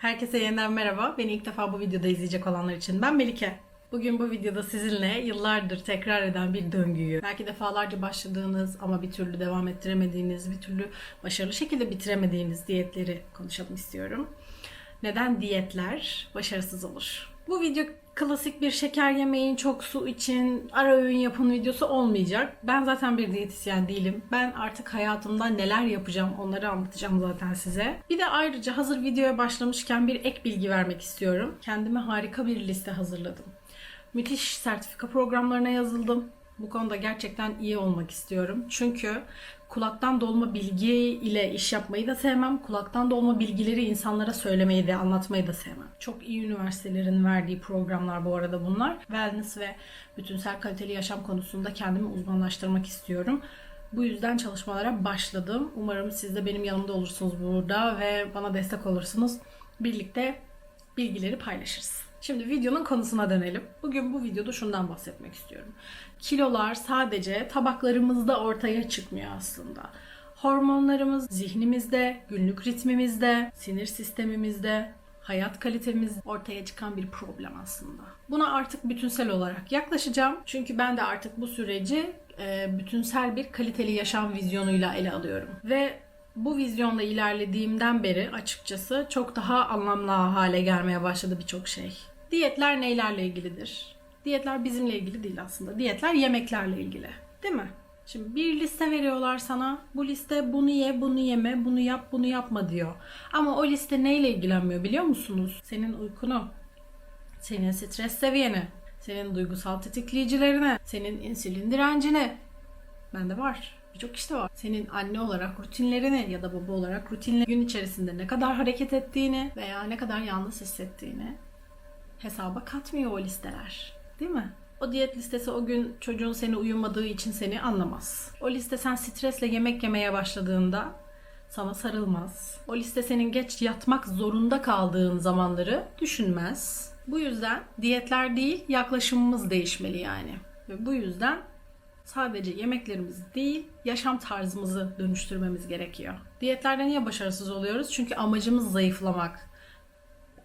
Herkese yeniden merhaba. Beni ilk defa bu videoda izleyecek olanlar için ben Melike. Bugün bu videoda sizinle yıllardır tekrar eden bir döngüyü, belki defalarca başladığınız ama bir türlü devam ettiremediğiniz, bir türlü başarılı şekilde bitiremediğiniz diyetleri konuşalım istiyorum. Neden diyetler başarısız olur? Bu video klasik bir şeker yemeyin, çok su için, ara öğün yapın videosu olmayacak. Ben zaten bir diyetisyen değilim. Ben artık hayatımda neler yapacağım onları anlatacağım zaten size. Bir de ayrıca hazır videoya başlamışken bir ek bilgi vermek istiyorum. Kendime harika bir liste hazırladım. Müthiş sertifika programlarına yazıldım. Bu konuda gerçekten iyi olmak istiyorum. Çünkü kulaktan dolma bilgi ile iş yapmayı da sevmem. Kulaktan dolma bilgileri insanlara söylemeyi de anlatmayı da sevmem. Çok iyi üniversitelerin verdiği programlar bu arada bunlar. Wellness ve bütünsel kaliteli yaşam konusunda kendimi uzmanlaştırmak istiyorum. Bu yüzden çalışmalara başladım. Umarım siz de benim yanımda olursunuz burada ve bana destek olursunuz. Birlikte bilgileri paylaşırız. Şimdi videonun konusuna dönelim. Bugün bu videoda şundan bahsetmek istiyorum. Kilolar sadece tabaklarımızda ortaya çıkmıyor aslında. Hormonlarımız zihnimizde, günlük ritmimizde, sinir sistemimizde, hayat kalitemiz ortaya çıkan bir problem aslında. Buna artık bütünsel olarak yaklaşacağım. Çünkü ben de artık bu süreci e, bütünsel bir kaliteli yaşam vizyonuyla ele alıyorum. Ve bu vizyonla ilerlediğimden beri açıkçası çok daha anlamlı hale gelmeye başladı birçok şey. Diyetler neylerle ilgilidir? Diyetler bizimle ilgili değil aslında. Diyetler yemeklerle ilgili. Değil mi? Şimdi bir liste veriyorlar sana. Bu liste bunu ye, bunu yeme, bunu yap, bunu yapma diyor. Ama o liste neyle ilgilenmiyor biliyor musunuz? Senin uykunu, senin stres seviyeni, senin duygusal tetikleyicilerine, senin insülin direncini. Bende var. Birçok işte var. Senin anne olarak rutinlerini ya da baba olarak rutinle gün içerisinde ne kadar hareket ettiğini veya ne kadar yalnız hissettiğini hesaba katmıyor o listeler. Değil mi? O diyet listesi o gün çocuğun seni uyumadığı için seni anlamaz. O liste sen stresle yemek yemeye başladığında sana sarılmaz. O liste senin geç yatmak zorunda kaldığın zamanları düşünmez. Bu yüzden diyetler değil yaklaşımımız değişmeli yani. Ve bu yüzden sadece yemeklerimizi değil, yaşam tarzımızı dönüştürmemiz gerekiyor. Diyetlerde niye başarısız oluyoruz? Çünkü amacımız zayıflamak.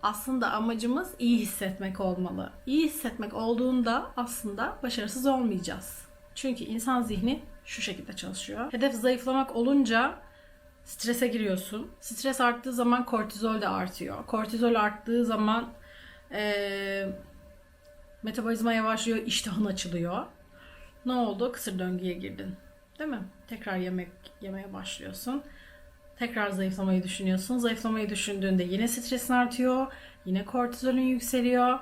Aslında amacımız iyi hissetmek olmalı. İyi hissetmek olduğunda aslında başarısız olmayacağız. Çünkü insan zihni şu şekilde çalışıyor. Hedef zayıflamak olunca strese giriyorsun. Stres arttığı zaman kortizol de artıyor. Kortizol arttığı zaman eee metabolizma yavaşlıyor, iştahın açılıyor. Ne oldu? Kısır döngüye girdin. Değil mi? Tekrar yemek yemeye başlıyorsun. Tekrar zayıflamayı düşünüyorsun. Zayıflamayı düşündüğünde yine stresin artıyor. Yine kortizolün yükseliyor.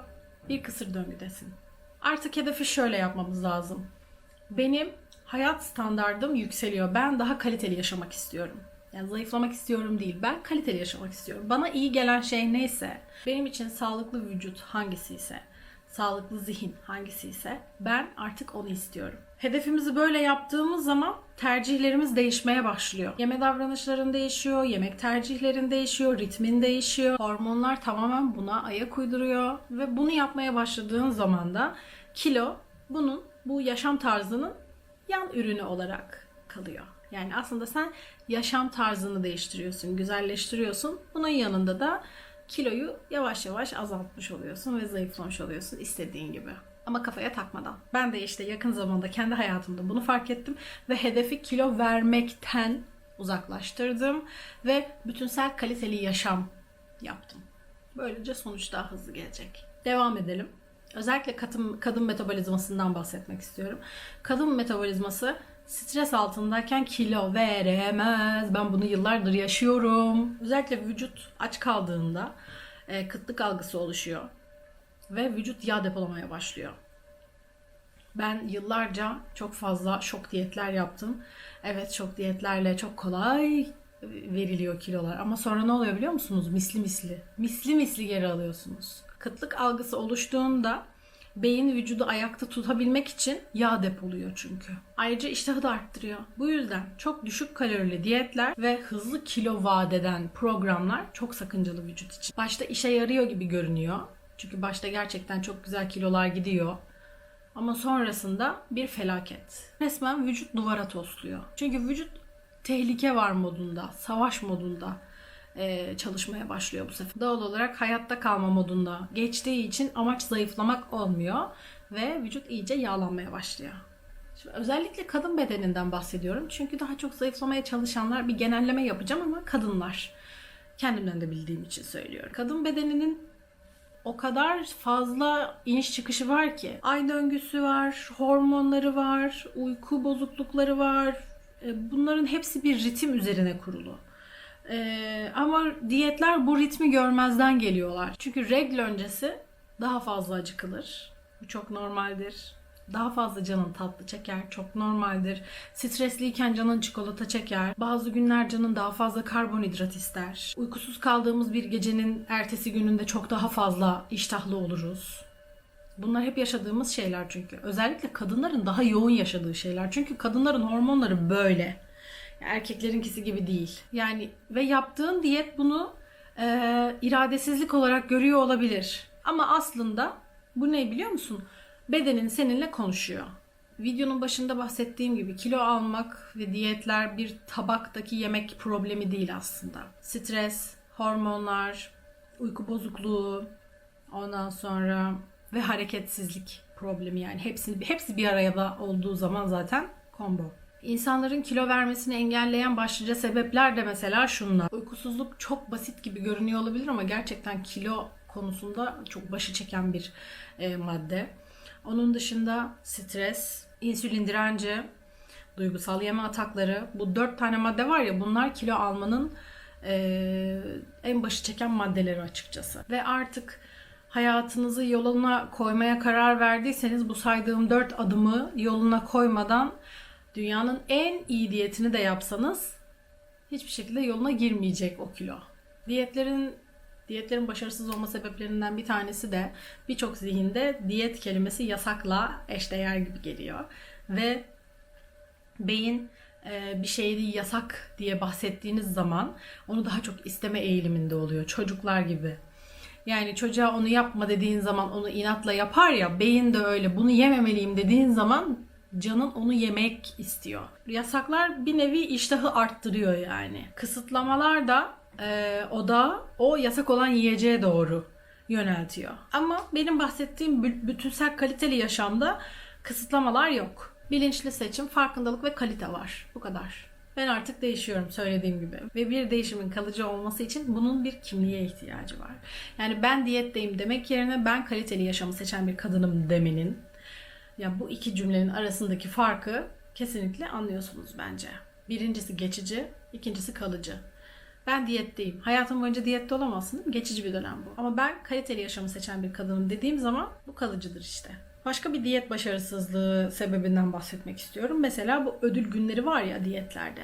Bir kısır döngüdesin. Artık hedefi şöyle yapmamız lazım. Benim hayat standardım yükseliyor. Ben daha kaliteli yaşamak istiyorum. Yani zayıflamak istiyorum değil. Ben kaliteli yaşamak istiyorum. Bana iyi gelen şey neyse, benim için sağlıklı vücut hangisi ise, sağlıklı zihin hangisi ise ben artık onu istiyorum. Hedefimizi böyle yaptığımız zaman tercihlerimiz değişmeye başlıyor. Yeme davranışların değişiyor, yemek tercihlerin değişiyor, ritmin değişiyor. Hormonlar tamamen buna ayak uyduruyor ve bunu yapmaya başladığın zaman da kilo bunun bu yaşam tarzının yan ürünü olarak kalıyor. Yani aslında sen yaşam tarzını değiştiriyorsun, güzelleştiriyorsun. Bunun yanında da kiloyu yavaş yavaş azaltmış oluyorsun ve zayıflamış oluyorsun istediğin gibi. Ama kafaya takmadan. Ben de işte yakın zamanda kendi hayatımda bunu fark ettim ve hedefi kilo vermekten uzaklaştırdım ve bütünsel kaliteli yaşam yaptım. Böylece sonuç daha hızlı gelecek. Devam edelim. Özellikle kadın, kadın metabolizmasından bahsetmek istiyorum. Kadın metabolizması stres altındayken kilo veremez. Ben bunu yıllardır yaşıyorum. Özellikle vücut aç kaldığında e, kıtlık algısı oluşuyor ve vücut yağ depolamaya başlıyor. Ben yıllarca çok fazla şok diyetler yaptım. Evet şok diyetlerle çok kolay veriliyor kilolar ama sonra ne oluyor biliyor musunuz? Misli misli. Misli misli geri alıyorsunuz. Kıtlık algısı oluştuğunda beyin vücudu ayakta tutabilmek için yağ depoluyor çünkü. Ayrıca iştahı da arttırıyor. Bu yüzden çok düşük kalorili diyetler ve hızlı kilo vaat eden programlar çok sakıncalı vücut için. Başta işe yarıyor gibi görünüyor. Çünkü başta gerçekten çok güzel kilolar gidiyor. Ama sonrasında bir felaket. Resmen vücut duvara tosluyor. Çünkü vücut tehlike var modunda, savaş modunda. e, çalışmaya başlıyor bu sefer. Doğal olarak hayatta kalma modunda geçtiği için amaç zayıflamak olmuyor ve vücut iyice yağlanmaya başlıyor. Şimdi özellikle kadın bedeninden bahsediyorum. Çünkü daha çok zayıflamaya çalışanlar bir genelleme yapacağım ama kadınlar. Kendimden de bildiğim için söylüyorum. Kadın bedeninin o kadar fazla iniş çıkışı var ki. Ay döngüsü var, hormonları var, uyku bozuklukları var. E, Bunların hepsi bir ritim üzerine kurulu. E, ama diyetler bu ritmi görmezden geliyorlar. Çünkü regl öncesi daha fazla acıkılır. Bu çok normaldir. Daha fazla canın tatlı çeker. Çok normaldir. Stresliyken canın çikolata çeker. Bazı günler canın daha fazla karbonhidrat ister. Uykusuz kaldığımız bir gecenin ertesi gününde çok daha fazla iştahlı oluruz. Bunlar hep yaşadığımız şeyler çünkü. Özellikle kadınların daha yoğun yaşadığı şeyler. Çünkü kadınların hormonları böyle. Erkeklerinkisi gibi değil. Yani ve yaptığın diyet bunu e, iradesizlik olarak görüyor olabilir. Ama aslında bu ne biliyor musun? Bedenin seninle konuşuyor. Videonun başında bahsettiğim gibi kilo almak ve diyetler bir tabaktaki yemek problemi değil aslında. Stres, hormonlar, uyku bozukluğu, ondan sonra ve hareketsizlik problemi yani hepsi hepsi bir araya olduğu zaman zaten combo. İnsanların kilo vermesini engelleyen başlıca sebepler de mesela şunlar. Uykusuzluk çok basit gibi görünüyor olabilir ama gerçekten kilo konusunda çok başı çeken bir e, madde. Onun dışında stres, insülin direnci, duygusal yeme atakları. Bu dört tane madde var ya bunlar kilo almanın e, en başı çeken maddeleri açıkçası. Ve artık hayatınızı yoluna koymaya karar verdiyseniz bu saydığım dört adımı yoluna koymadan dünyanın en iyi diyetini de yapsanız hiçbir şekilde yoluna girmeyecek o kilo. Diyetlerin diyetlerin başarısız olma sebeplerinden bir tanesi de birçok zihinde diyet kelimesi yasakla eşdeğer gibi geliyor ve beyin e, bir şeyi yasak diye bahsettiğiniz zaman onu daha çok isteme eğiliminde oluyor çocuklar gibi. Yani çocuğa onu yapma dediğin zaman onu inatla yapar ya beyin de öyle bunu yememeliyim dediğin zaman canın onu yemek istiyor. Yasaklar bir nevi iştahı arttırıyor yani. Kısıtlamalar da e, o da o yasak olan yiyeceğe doğru yöneltiyor. Ama benim bahsettiğim bü- bütünsel kaliteli yaşamda kısıtlamalar yok. Bilinçli seçim, farkındalık ve kalite var. Bu kadar. Ben artık değişiyorum söylediğim gibi. Ve bir değişimin kalıcı olması için bunun bir kimliğe ihtiyacı var. Yani ben diyetteyim demek yerine ben kaliteli yaşamı seçen bir kadınım demenin ya bu iki cümlenin arasındaki farkı kesinlikle anlıyorsunuz bence. Birincisi geçici, ikincisi kalıcı. Ben diyetteyim. Hayatım boyunca diyette olamazsın değil mi? Geçici bir dönem bu. Ama ben kaliteli yaşamı seçen bir kadınım dediğim zaman bu kalıcıdır işte. Başka bir diyet başarısızlığı sebebinden bahsetmek istiyorum. Mesela bu ödül günleri var ya diyetlerde.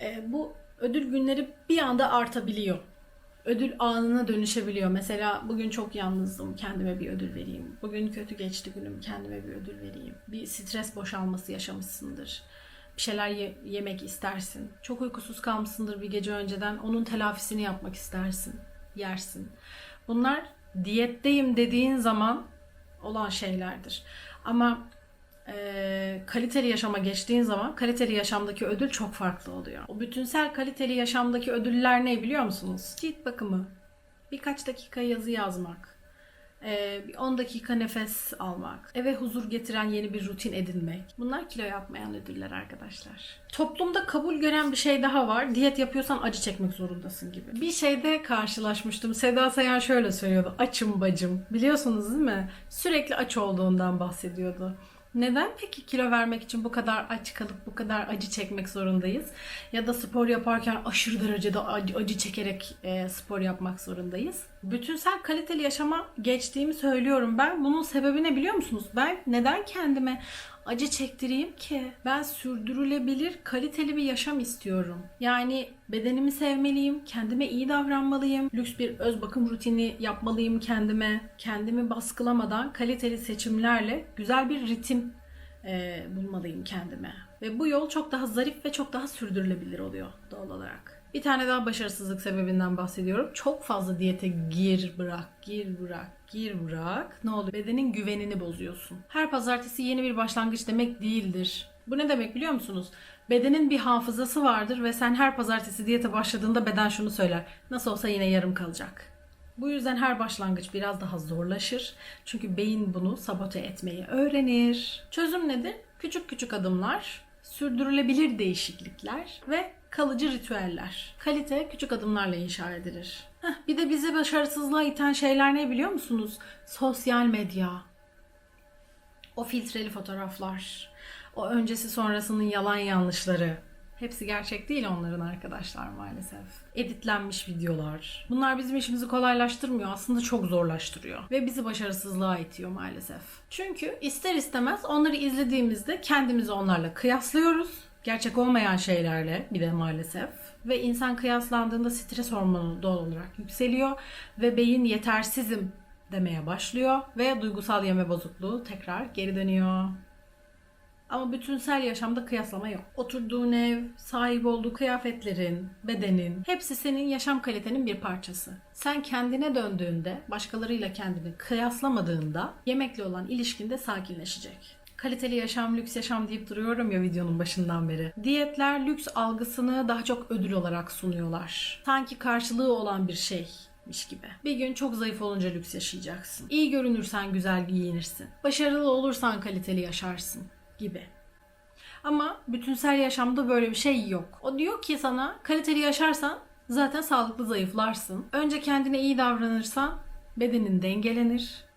E, bu ödül günleri bir anda artabiliyor. Ödül anına dönüşebiliyor. Mesela bugün çok yalnızdım, kendime bir ödül vereyim. Bugün kötü geçti günüm, kendime bir ödül vereyim. Bir stres boşalması yaşamışsındır. Bir şeyler ye- yemek istersin. Çok uykusuz kalmışsındır bir gece önceden. Onun telafisini yapmak istersin. Yersin. Bunlar diyetteyim dediğin zaman olan şeylerdir. Ama e, kaliteli yaşama geçtiğin zaman kaliteli yaşamdaki ödül çok farklı oluyor. O bütünsel kaliteli yaşamdaki ödüller ne biliyor musunuz? Cilt bakımı, birkaç dakika yazı yazmak, bir 10 dakika nefes almak, eve huzur getiren yeni bir rutin edinmek. Bunlar kilo yapmayan ödüller arkadaşlar. Toplumda kabul gören bir şey daha var. Diyet yapıyorsan acı çekmek zorundasın gibi. Bir şeyde karşılaşmıştım. Seda Sayan şöyle söylüyordu. Açım bacım. Biliyorsunuz değil mi? Sürekli aç olduğundan bahsediyordu. Neden peki kilo vermek için bu kadar aç kalıp bu kadar acı çekmek zorundayız? Ya da spor yaparken aşırı derecede acı, acı çekerek e, spor yapmak zorundayız? Bütünsel kaliteli yaşama geçtiğimi söylüyorum ben. Bunun sebebi ne biliyor musunuz? Ben neden kendime acı çektireyim ki? Ben sürdürülebilir, kaliteli bir yaşam istiyorum. Yani bedenimi sevmeliyim, kendime iyi davranmalıyım, lüks bir öz bakım rutini yapmalıyım kendime, kendimi baskılamadan kaliteli seçimlerle güzel bir ritim e, bulmalıyım kendime. Ve bu yol çok daha zarif ve çok daha sürdürülebilir oluyor doğal olarak. Bir tane daha başarısızlık sebebinden bahsediyorum. Çok fazla diyete gir bırak, gir bırak, gir bırak. Ne oluyor? Bedenin güvenini bozuyorsun. Her pazartesi yeni bir başlangıç demek değildir. Bu ne demek biliyor musunuz? Bedenin bir hafızası vardır ve sen her pazartesi diyete başladığında beden şunu söyler. Nasıl olsa yine yarım kalacak. Bu yüzden her başlangıç biraz daha zorlaşır. Çünkü beyin bunu sabote etmeyi öğrenir. Çözüm nedir? Küçük küçük adımlar, sürdürülebilir değişiklikler ve kalıcı ritüeller. Kalite küçük adımlarla inşa edilir. Heh, bir de bizi başarısızlığa iten şeyler ne biliyor musunuz? Sosyal medya, o filtreli fotoğraflar, o öncesi sonrasının yalan yanlışları. Hepsi gerçek değil onların arkadaşlar maalesef. Editlenmiş videolar. Bunlar bizim işimizi kolaylaştırmıyor aslında çok zorlaştırıyor. Ve bizi başarısızlığa itiyor maalesef. Çünkü ister istemez onları izlediğimizde kendimizi onlarla kıyaslıyoruz. Gerçek olmayan şeylerle bir de maalesef. Ve insan kıyaslandığında stres hormonu doğal olarak yükseliyor. Ve beyin yetersizim demeye başlıyor. Ve duygusal yeme bozukluğu tekrar geri dönüyor. Ama bütünsel yaşamda kıyaslama yok. Oturduğun ev, sahip olduğu kıyafetlerin, bedenin hepsi senin yaşam kalitenin bir parçası. Sen kendine döndüğünde, başkalarıyla kendini kıyaslamadığında yemekle olan ilişkin de sakinleşecek. Kaliteli yaşam, lüks yaşam deyip duruyorum ya videonun başından beri. Diyetler lüks algısını daha çok ödül olarak sunuyorlar. Sanki karşılığı olan bir şey gibi. Bir gün çok zayıf olunca lüks yaşayacaksın. İyi görünürsen güzel giyinirsin. Başarılı olursan kaliteli yaşarsın gibi. Ama bütünsel yaşamda böyle bir şey yok. O diyor ki sana kaliteli yaşarsan zaten sağlıklı zayıflarsın. Önce kendine iyi davranırsan bedenin dengelenir.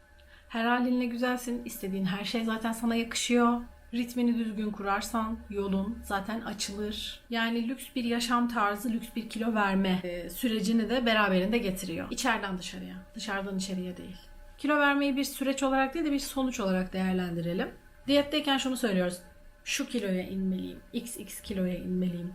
Her halinle güzelsin. istediğin her şey zaten sana yakışıyor. Ritmini düzgün kurarsan yolun zaten açılır. Yani lüks bir yaşam tarzı, lüks bir kilo verme e, sürecini de beraberinde getiriyor. İçeriden dışarıya, dışarıdan içeriye değil. Kilo vermeyi bir süreç olarak değil de bir sonuç olarak değerlendirelim. Diyetteyken şunu söylüyoruz. Şu kiloya inmeliyim. XX kiloya inmeliyim.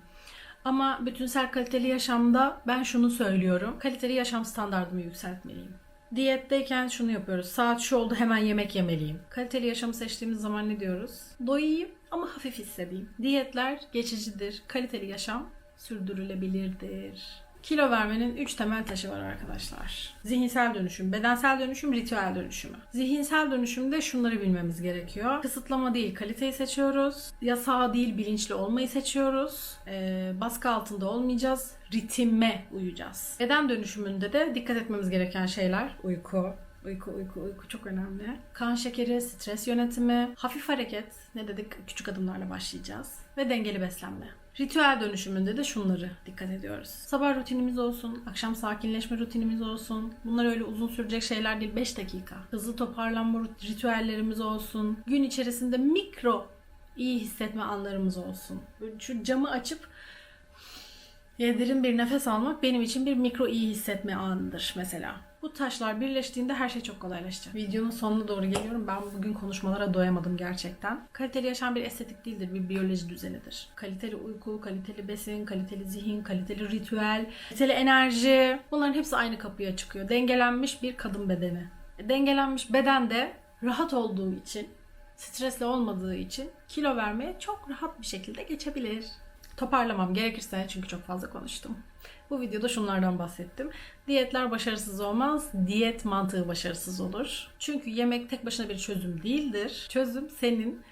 Ama bütünsel kaliteli yaşamda ben şunu söylüyorum. Kaliteli yaşam standartımı yükseltmeliyim. Diyetteyken şunu yapıyoruz. Saat şu oldu hemen yemek yemeliyim. Kaliteli yaşamı seçtiğimiz zaman ne diyoruz? Doyayım ama hafif hissedeyim. Diyetler geçicidir. Kaliteli yaşam sürdürülebilirdir. Kilo vermenin 3 temel taşı var arkadaşlar. Zihinsel dönüşüm, bedensel dönüşüm, ritüel dönüşümü. Zihinsel dönüşümde şunları bilmemiz gerekiyor. Kısıtlama değil, kaliteyi seçiyoruz. Yasağı değil, bilinçli olmayı seçiyoruz. Ee, baskı altında olmayacağız. Ritime uyacağız. Beden dönüşümünde de dikkat etmemiz gereken şeyler uyku, Uyku, uyku, uyku çok önemli. Kan şekeri, stres yönetimi, hafif hareket, ne dedik küçük adımlarla başlayacağız. Ve dengeli beslenme. Ritüel dönüşümünde de şunları dikkat ediyoruz. Sabah rutinimiz olsun, akşam sakinleşme rutinimiz olsun. Bunlar öyle uzun sürecek şeyler değil, 5 dakika. Hızlı toparlanma rit- ritüellerimiz olsun. Gün içerisinde mikro iyi hissetme anlarımız olsun. Şu camı açıp derin bir nefes almak benim için bir mikro iyi hissetme anıdır mesela. Bu taşlar birleştiğinde her şey çok kolaylaşacak. Videonun sonuna doğru geliyorum. Ben bugün konuşmalara doyamadım gerçekten. Kaliteli yaşam bir estetik değildir, bir biyoloji düzenidir. Kaliteli uyku, kaliteli besin, kaliteli zihin, kaliteli ritüel, kaliteli enerji. Bunların hepsi aynı kapıya çıkıyor. Dengelenmiş bir kadın bedeni. Dengelenmiş beden de rahat olduğu için, stresli olmadığı için kilo vermeye çok rahat bir şekilde geçebilir. Toparlamam gerekirse çünkü çok fazla konuştum. Bu videoda şunlardan bahsettim. Diyetler başarısız olmaz, diyet mantığı başarısız olur. Çünkü yemek tek başına bir çözüm değildir. Çözüm senin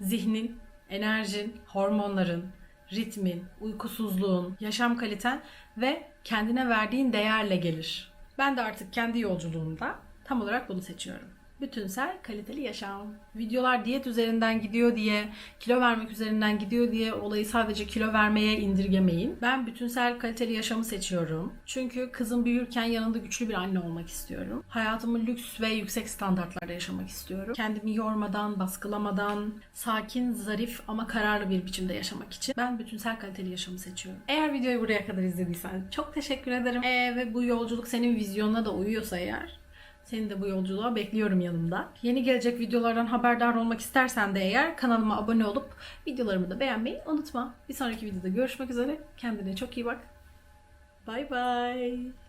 zihnin, enerjin, hormonların, ritmin, uykusuzluğun, yaşam kaliten ve kendine verdiğin değerle gelir. Ben de artık kendi yolculuğumda tam olarak bunu seçiyorum. Bütünsel kaliteli yaşam. Videolar diyet üzerinden gidiyor diye, kilo vermek üzerinden gidiyor diye olayı sadece kilo vermeye indirgemeyin. Ben bütünsel kaliteli yaşamı seçiyorum. Çünkü kızım büyürken yanında güçlü bir anne olmak istiyorum. Hayatımı lüks ve yüksek standartlarda yaşamak istiyorum. Kendimi yormadan, baskılamadan, sakin, zarif ama kararlı bir biçimde yaşamak için ben bütünsel kaliteli yaşamı seçiyorum. Eğer videoyu buraya kadar izlediysen çok teşekkür ederim. Ee, ve bu yolculuk senin vizyonuna da uyuyorsa eğer seni de bu yolculuğa bekliyorum yanımda. Yeni gelecek videolardan haberdar olmak istersen de eğer kanalıma abone olup videolarımı da beğenmeyi unutma. Bir sonraki videoda görüşmek üzere. Kendine çok iyi bak. Bay bay.